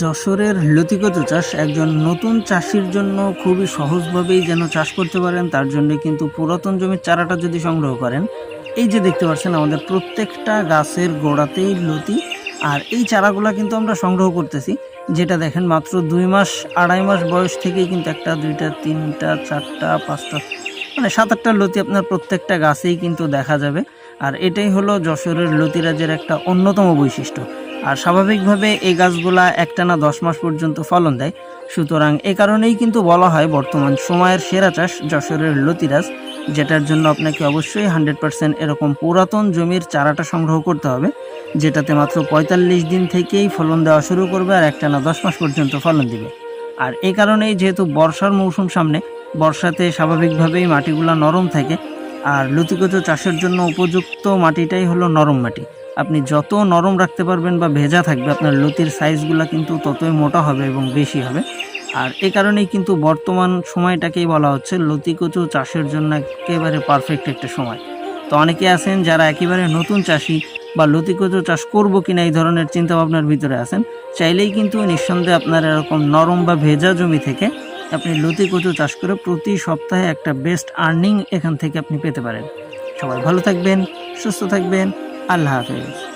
যশোরের লতিকচু চাষ একজন নতুন চাষির জন্য খুবই সহজভাবেই যেন চাষ করতে পারেন, তার জন্য কিন্তু পুরাতন জমির চারাটা যদি সংগ্রহ করেন, এই যে দেখতে পাচ্ছেন আমাদের প্রত্যেকটা গাছের গোড়াতেই লতি, আর এই চারাগুলা কিন্তু আমরা সংগ্রহ করতেছি, যেটা দেখেন মাত্র দুই মাস, আড়াই মাস বয়স থেকেই কিন্তু একটা, দুইটা, তিনটা, চারটা, পাঁচটা মানে সাত আটটা লতি আপনার প্রত্যেকটা গাছেই কিন্তু দেখা যাবে, আর এটাই হলো যশোরের লতিরাজের একটা অন্যতম বৈশিষ্ট্য। আর স্বাভাবিকভাবে এই গাছগুলা একটানা দশ মাস পর্যন্ত ফলন দেয়। সুতরাং এ কারণেই কিন্তু বলা হয় বর্তমান সময়ের সেরা চাষ যশোরের লতিরাজ, যেটার জন্য আপনাকে অবশ্যই হান্ড্রেড পার্সেন্ট এরকম পুরাতন জমির চারাটা সংগ্রহ করতে হবে, যেটাতে মাত্র পঁয়তাল্লিশ দিন থেকেই ফলন দেওয়া শুরু করবে আর একটানা দশ মাস পর্যন্ত ফলন দিবে। আর এ কারণেই যেহেতু বর্ষার মৌসুম সামনে, বর্ষাতে স্বাভাবিকভাবেই মাটিগুলো নরম থাকে, আর লতিকচু চাষের জন্য উপযুক্ত মাটিটাই হলো নরম মাটি। আপনি যত নরম রাখতে পারবেন বা ভেজা থাকবে, আপনার লতির সাইজগুলো কিন্তু ততই মোটা হবে এবং বেশি হবে। আর এ কারণেই কিন্তু বর্তমান সময়টাকেই বলা হচ্ছে লতিকচু চাষের জন্য একেবারে পারফেক্ট একটা সময়। তো অনেকে আছেন যারা একেবারে নতুন চাষি বা লতিকচু চাষ করব কিনা এই ধরনের চিন্তা ভাবনার ভিতরে আছেন, চাইলেই কিন্তু নিঃসন্দেহে আপনার এরকম নরম বা ভেজা জমি থেকে আপনি লতি কচু চাষ করে প্রতি সপ্তাহে একটা বেস্ট আর্নিং এখান থেকে আপনি পেতে পারেন। সবাই ভালো থাকবেন, সুস্থ থাকবেন আল্লাহ হাফেজ